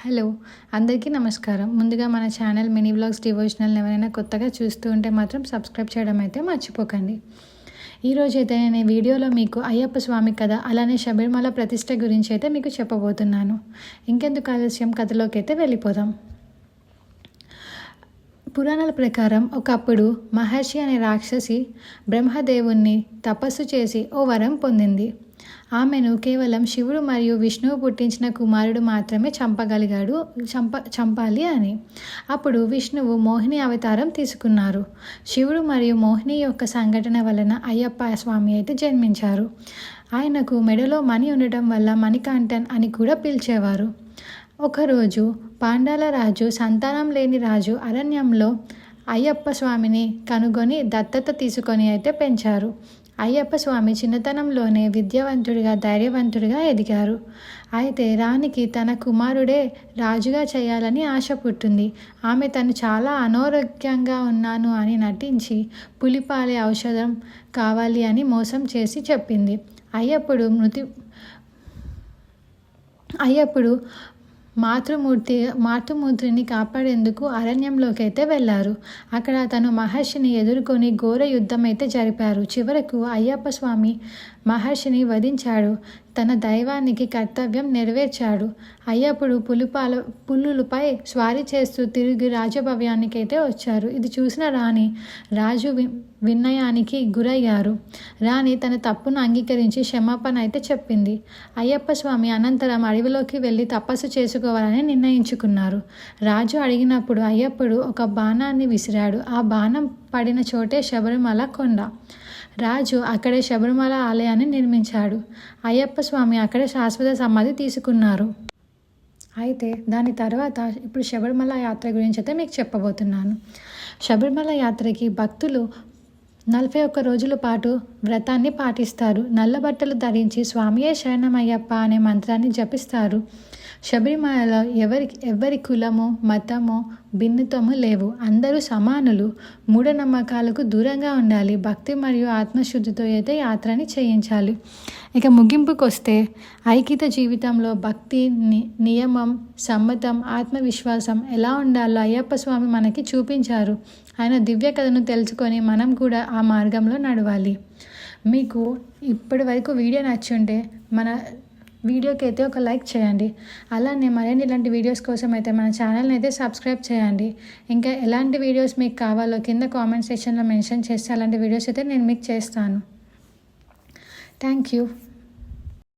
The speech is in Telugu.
హలో అందరికీ నమస్కారం. ముందుగా మన ఛానల్ మినీ బ్లాగ్స్ డివోషనల్ ఎవరైనా కొత్తగా చూస్తూ ఉంటే మాత్రం సబ్స్క్రైబ్ చేయడం అయితే మర్చిపోకండి. ఈరోజు అయితే నేను వీడియోలో మీకు అయ్యప్ప స్వామి కథ అలానే శబరిమల ప్రతిష్ట గురించి అయితే మీకు చెప్పబోతున్నాను. ఇంకెందుకు ఆలస్యం? కథలోకి అయితే వెళ్ళిపోదాం. పురాణాల ప్రకారం ఒకప్పుడు మహర్షి అనే రాక్షసి బ్రహ్మదేవుణ్ణి తపస్సు చేసి ఓ వరం పొందింది. ఆమెను కేవలం శివుడు మరియు విష్ణువు పుట్టించిన కుమారుడు మాత్రమే చంపగలిగాడు చంప చంపాలి అని. అప్పుడు విష్ణువు మోహిని అవతారం తీసుకున్నారు. శివుడు మరియు మోహిని యొక్క సంఘటన వలన అయ్యప్ప స్వామి అయితే జన్మించారు. ఆయనకు మెడలో మణి ఉండటం వల్ల మణికాంటన్ అని కూడా పిలిచేవారు. ఒకరోజు పాండాల రాజు సంతానం లేని రాజు అరణ్యంలో అయ్యప్ప స్వామిని కనుగొని దత్తత తీసుకొని అయితే పెంచారు. అయ్యప్ప స్వామి చిన్నతనంలోనే విద్యావంతుడిగా ధైర్యవంతుడిగా ఎదిగారు. అయితే రాణికి తన కుమారుడే రాజుగా చేయాలని ఆశ పుట్టింది. ఆమె తను చాలా అనారోగ్యంగా ఉన్నాను అని నటించి పులిపాలే ఔషధం కావాలి అని మోసం చేసి చెప్పింది. అయ్యప్పుడు మృతి అయ్యప్పుడు మాతృమూర్తి మాతృమూర్తిని కాపాడేందుకు అరణ్యంలోకి అయితే వెళ్ళారు అక్కడ తను మహర్షిని ఎదుర్కొని ఘోర యుద్ధం అయితే జరిపారు. చివరకు అయ్యప్ప స్వామి మహర్షిని వధించాడు. తన దైవానికి కర్తవ్యం నెరవేర్చాడు. అయ్యప్పుడు పులుపాల పుల్లులపై స్వారీ చేస్తూ తిరిగి రాజభవ్యానికి అయితే వచ్చారు. ఇది చూసిన రాణి రాజు వి వినయానికి గురయ్యారు. రాణి తన తప్పును అంగీకరించి క్షమాపణ అయితే చెప్పింది. అయ్యప్ప స్వామి అనంతరం అడవిలోకి వెళ్ళి తపస్సు చేసుకోవాలని నిర్ణయించుకున్నారు. రాజు అడిగినప్పుడు అయ్యప్పుడు ఒక బాణాన్ని విసిరాడు. ఆ బాణం పడిన చోటే శబరిమల కొండ. రాజు అక్కడే శబరిమల ఆలయాన్ని నిర్మించాడు. అయ్యప్ప స్వామి అక్కడే శాశ్వత సమాధి తీసుకున్నారు. అయితే దాని తర్వాత ఇప్పుడు శబరిమల యాత్ర గురించి అయితే మీకు చెప్పబోతున్నాను. శబరిమల యాత్రకి భక్తులు నలభై ఒక్క రోజుల పాటు వ్రతాన్ని పాటిస్తారు. నల్ల బట్టలు ధరించి స్వామియే శరణమయ్యప్ప అనే మంత్రాన్ని జపిస్తారు. శబరిమలలో ఎవరి ఎవరి కులమో మతము భిన్నతము లేవు. అందరూ సమానులు. మూఢనమ్మకాలకు దూరంగా ఉండాలి. భక్తి మరియు ఆత్మశుద్ధితో అయితే యాత్రని చేయించాలి. ఇక ముగింపుకు వస్తే ఐక్యత జీవితంలో భక్తి ని నియమం సమ్మతం ఆత్మవిశ్వాసం ఎలా ఉండాలో అయ్యప్ప స్వామి మనకి చూపించారు. ఆయన దివ్య కథను తెలుసుకొని మనం కూడా ఆ మార్గంలో నడవాలి. మీకు ఇప్పటి వరకు వీడియో నచ్చుంటే మన వీడియోకి అయితే ఒక లైక్ చేయండి. అలానే మరిన్ని ఇలాంటి వీడియోస్ కోసం అయితే మన ఛానల్ని అయితే సబ్స్క్రైబ్ చేయండి. ఇంకా ఎలాంటి వీడియోస్ మీకు కావాలో కింద కామెంట్ సెక్షన్లో మెన్షన్ చేస్తే అలాంటి వీడియోస్ అయితే నేను మీకు చేస్తాను. Thank you.